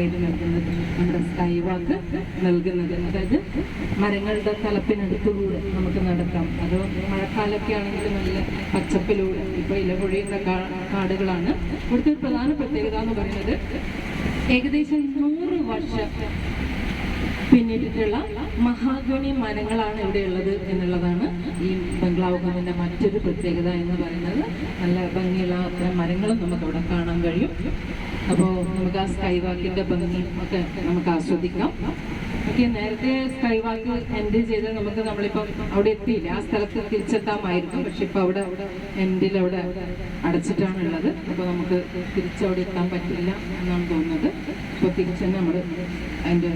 Guide നൽകുന്നത് നമ്മുടെ sky വാക്ക് നൽകുന്നത്. അതായത് മരങ്ങളുടെ തലപ്പിനടുത്തുകൂടെ നമുക്ക് നടക്കാം. അത് മഴക്കാലമൊക്കെ ആണെങ്കിൽ നല്ല പച്ചപ്പിലൂടെ ഇപ്പോൾ ഇലപൊഴിയുന്ന കാടുകളാണ്. ഇവിടുത്തെ ഒരു പ്രധാന പ്രത്യേകത എന്ന് പറയുന്നത് ഏകദേശം നൂറ് വർഷം പിന്നിട്ടിട്ടുള്ള മഹാഗണി മരങ്ങളാണ് ഇവിടെ ഉള്ളത് എന്നുള്ളതാണ് ഈ ബംഗ്ലാവ് ഭവന്റെ മറ്റൊരു പ്രത്യേകത എന്ന് പറയുന്നത്. നല്ല ഭംഗിയുള്ള അത്തരം മരങ്ങളും നമുക്ക് അവിടെ കാണാൻ കഴിയും. അപ്പോൾ നമുക്ക് ആ സ്കൈ വാക്കിന്റെ ഭംഗി ഒക്കെ നമുക്ക് ആസ്വദിക്കാം. ഓക്കെ നേരത്തെ സ്കൈ വാക്ക് എൻഡ് ചെയ്ത് നമുക്ക് നമ്മളിപ്പം അവിടെ എത്തിയില്ല. ആ സ്ഥലത്ത് തിരിച്ചെത്താമായിരുന്നു പക്ഷെ ഇപ്പൊ അവിടെ എൻഡിൽ അവിടെ അടച്ചിട്ടാണ് ഉള്ളത് അപ്പോൾ നമുക്ക് തിരിച്ചവിടെ എത്താൻ പറ്റില്ല എന്നാണ് തോന്നുന്നത്. അപ്പോൾ തിരിച്ചു തന്നെ നമ്മൾ അതിന്റെ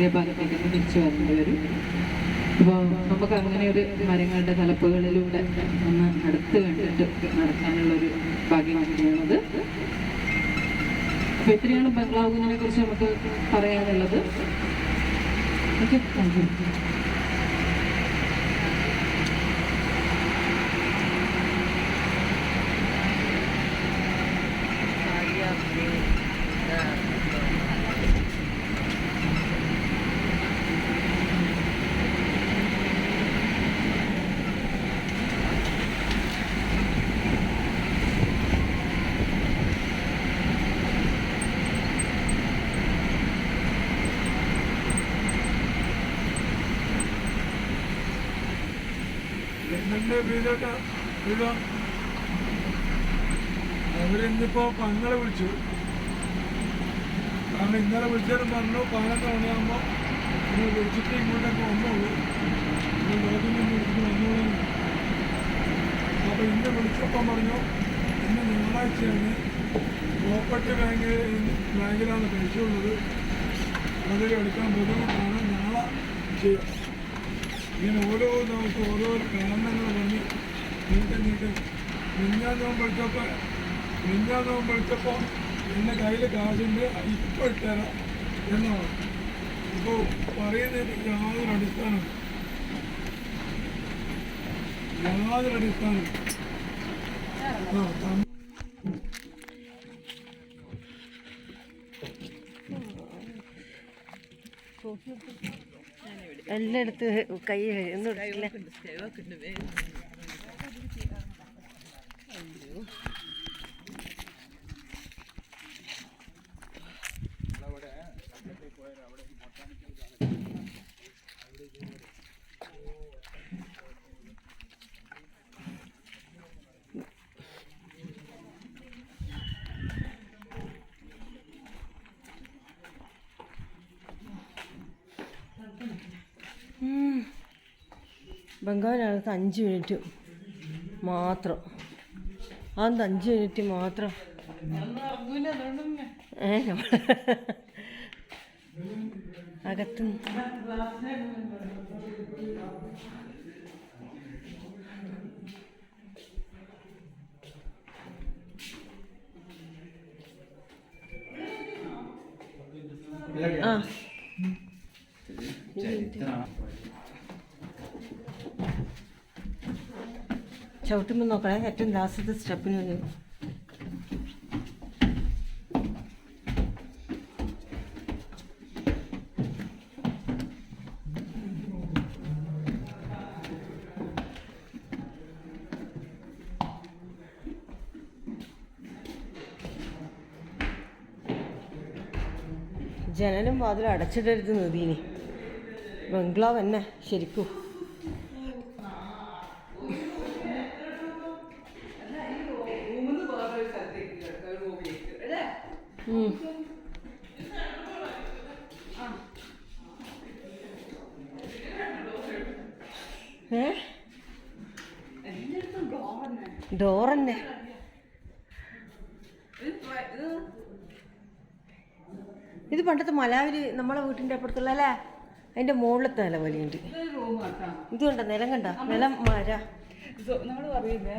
കയറിയ ഭാഗത്തേക്ക് തന്നെ തിരിച്ചു വരേണ്ടി വരും. അപ്പോൾ നമുക്ക് അങ്ങനെ ഒരു മരങ്ങളുടെ തലപ്പുകളിലൂടെ ഒന്ന് അടുത്ത് കണ്ടിട്ട് നടക്കാനുള്ളൊരു ഭാഗ്യം കിട്ടുന്നത് അപ്പോൾ ഇത്രയാണ് ബംഗ്ലാവുവിനെ കുറിച്ച് നമുക്ക് പറയാനുള്ളത്. Okay thank you. എന്നിട്ട് വീടോട്ട വീടോ അവരിന്നിപ്പോ പങ്ങളെ വിളിച്ചു. കാരണം ഇന്നലെ വിളിച്ചാലും പറഞ്ഞു പതിനൊന്ന് മണിയാകുമ്പോ ഇന്ന് വിളിച്ചിട്ട് ഇങ്ങോട്ടൊക്കെ വന്നോളൂ. ഇന്ന് വിളിച്ചിട്ട് വന്നോളൂ. അപ്പൊ ഇന്ന് വിളിച്ചപ്പം പറഞ്ഞു ഇന്ന് ഞായറാഴ്ചയാണ്. പ്രോപ്പർട്ടി ബാങ്ക് ബാങ്കിലാണ് പൈസ ഉള്ളത്. അതിൽ എടുക്കാൻ ബുദ്ധിമുട്ടാണ് നാളെ ചെയ്യാം. ഇങ്ങനെ ഓരോ ദിവസവും ഓരോ കാരണങ്ങൾ പറഞ്ഞ് നീട്ടി നീട്ടി മിഞ്ഞാൻ നോമ്പെടുത്തപ്പോൾ മിഞ്ഞാൻ നോമ്പെടുത്തപ്പോൾ എന്റെ കയ്യിൽ കാശുണ്ട് ഇപ്പോൾ ഇട്ടുതരാം എന്നാണ്. ഇപ്പോൾ പറയുന്നതിന് യാതൊരു അടിസ്ഥാനം യാതൊരു അടിസ്ഥാനം തം- എല്ലാം എടുത്ത് കൈ ഒന്നും എടുത്തില്ല? ബംഗാളിനകത്ത് അഞ്ച് മിനിറ്റ് മാത്രം. അതെന്ത് അഞ്ച് മിനിറ്റ് മാത്രം? ഏ അകത്ത് ആ. ചവിട്ടുമ്പോൾ നോക്കണേ ഏറ്റവും ലാസ്റ്റത്തെ സ്റ്റെപ്പിന് വരും ജനലും വാതിലും അടച്ചിടരുത് നദീനി. ബംഗ്ലാവ് തന്നെ ശരിക്കും. തന്നെ ഇത് പണ്ടത്തെ മലാവിൽ നമ്മളെ വീട്ടിന്റെ അപ്പുറത്തുള്ള അല്ലേ? അതിന്റെ മുകളിലത്തെ നില പോലെയുണ്ട്. ഇത് കണ്ട? നിലം കണ്ട? നിലം മര. നമ്മൾ പറയില്ലേ?